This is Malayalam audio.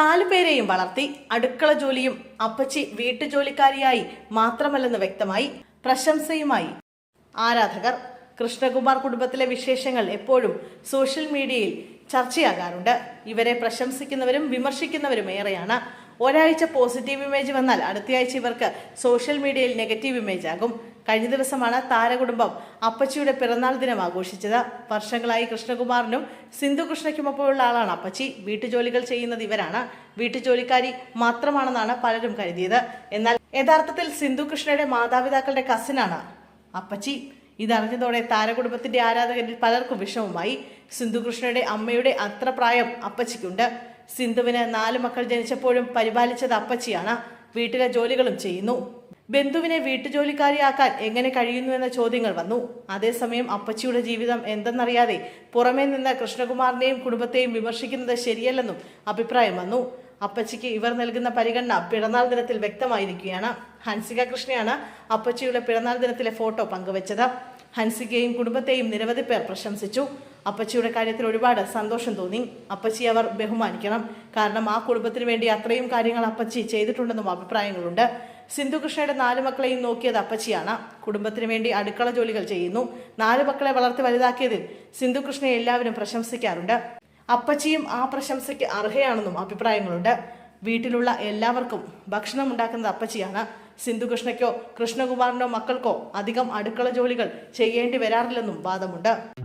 നാലു പേരെയും വളർത്തി അടുക്കള ജോലിയും അപ്പച്ചി വീട്ടുജോലിക്കാരിയായി മാത്രമല്ലെന്ന് വ്യക്തമായി. പ്രശംസയുമായി ആരാധകർ. കൃഷ്ണകുമാർ കുടുംബത്തിലെ വിശേഷങ്ങൾ എപ്പോഴും സോഷ്യൽ മീഡിയയിൽ ചർച്ചയാകാറുണ്ട്. ഇവരെ പ്രശംസിക്കുന്നവരും വിമർശിക്കുന്നവരും ഏറെയാണ്. ഒരാഴ്ച പോസിറ്റീവ് ഇമേജ് വന്നാൽ അടുത്തയാഴ്ച ഇവർക്ക് സോഷ്യൽ മീഡിയയിൽ നെഗറ്റീവ് ഇമേജ് ആകും. കഴിഞ്ഞ ദിവസമാണ് താരകുടുംബം അപ്പച്ചിയുടെ പിറന്നാൾ ദിനം ആഘോഷിച്ചത്. വർഷങ്ങളായി കൃഷ്ണകുമാറിനും സിന്ധു കൃഷ്ണയ്ക്കുമൊപ്പമുള്ള ആളാണ് അപ്പച്ചി. വീട്ടുജോലികൾ ചെയ്യുന്നത് ഇവരാണ്. വീട്ടുജോലിക്കാരി മാത്രമാണെന്നാണ് പലരും കരുതിയത്. എന്നാൽ യഥാർത്ഥത്തിൽ സിന്ധു കൃഷ്ണയുടെ മാതാപിതാക്കളുടെ കസിനാണ് അപ്പച്ചി. ഇതറിഞ്ഞതോടെ താരകുടുംബത്തിന്റെ ആരാധകരിൽ പലർക്കും വിഷമമായി. സിന്ധുകൃഷ്ണയുടെ അമ്മയുടെ അത്ര പ്രായം അപ്പച്ചിക്കുണ്ട്. സിന്ധുവിന് നാല് മക്കൾ ജനിച്ചപ്പോഴും പരിപാലിച്ചത് അപ്പച്ചിയാണ്. വീട്ടിലെ ജോലികളും ചെയ്യുന്നു. ബന്ധുവിനെ വീട്ടുജോലിക്കാരിയാക്കാൻ എങ്ങനെ കഴിയുന്നു എന്ന ചോദ്യങ്ങൾ വന്നു. അതേസമയം അപ്പച്ചിയുടെ ജീവിതം എന്തെന്നറിയാതെ പുറമേ നിന്ന് കൃഷ്ണകുമാറിനെയും കുടുംബത്തെയും വിമർശിക്കുന്നത് ശരിയല്ലെന്നും അഭിപ്രായം വന്നു. അപ്പച്ചിക്ക് ഇവർ നൽകുന്ന പരിഗണന പിറന്നാൾ ദിനത്തിൽ വ്യക്തമായിരിക്കുകയാണ്. ഹൻസിക കൃഷ്ണയാണ് അപ്പച്ചിയുടെ പിറന്നാൾ ദിനത്തിലെ ഫോട്ടോ പങ്കുവച്ചത്. ഹൻസികയും കുടുംബത്തെയും നിരവധി പേർ പ്രശംസിച്ചു. അപ്പച്ചിയുടെ കാര്യത്തിൽ ഒരുപാട് സന്തോഷം തോന്നി. അപ്പച്ചി അവർ ബഹുമാനിക്കണം. കാരണം ആ കുടുംബത്തിന് വേണ്ടി അത്രയും കാര്യങ്ങൾ അപ്പച്ചി ചെയ്തിട്ടുണ്ടെന്നും അഭിപ്രായങ്ങളുണ്ട്. സിന്ധുകൃഷ്ണയുടെ നാല് മക്കളെയും നോക്കിയത് അപ്പച്ചിയാണ്. കുടുംബത്തിന് വേണ്ടി അടുക്കള ജോലികൾ ചെയ്യുന്നു. നാല് മക്കളെ വളർത്തി വലുതാക്കിയതിൽ സിന്ധുകൃഷ്ണയെ എല്ലാവരും പ്രശംസിക്കാറുണ്ട്. അപ്പച്ചിയും ആ പ്രശംസയ്ക്ക് അർഹയാണെന്നും അഭിപ്രായങ്ങളുണ്ട്. വീട്ടിലുള്ള എല്ലാവർക്കും ഭക്ഷണം ഉണ്ടാക്കുന്നത് അപ്പച്ചിയാണ്. സിന്ധു കൃഷ്ണയ്ക്കോ കൃഷ്ണകുമാറിനോ മക്കൾക്കോ അധികം അടുക്കള ജോലികൾ ചെയ്യേണ്ടി വരാറില്ലെന്നും വാദമുണ്ട്.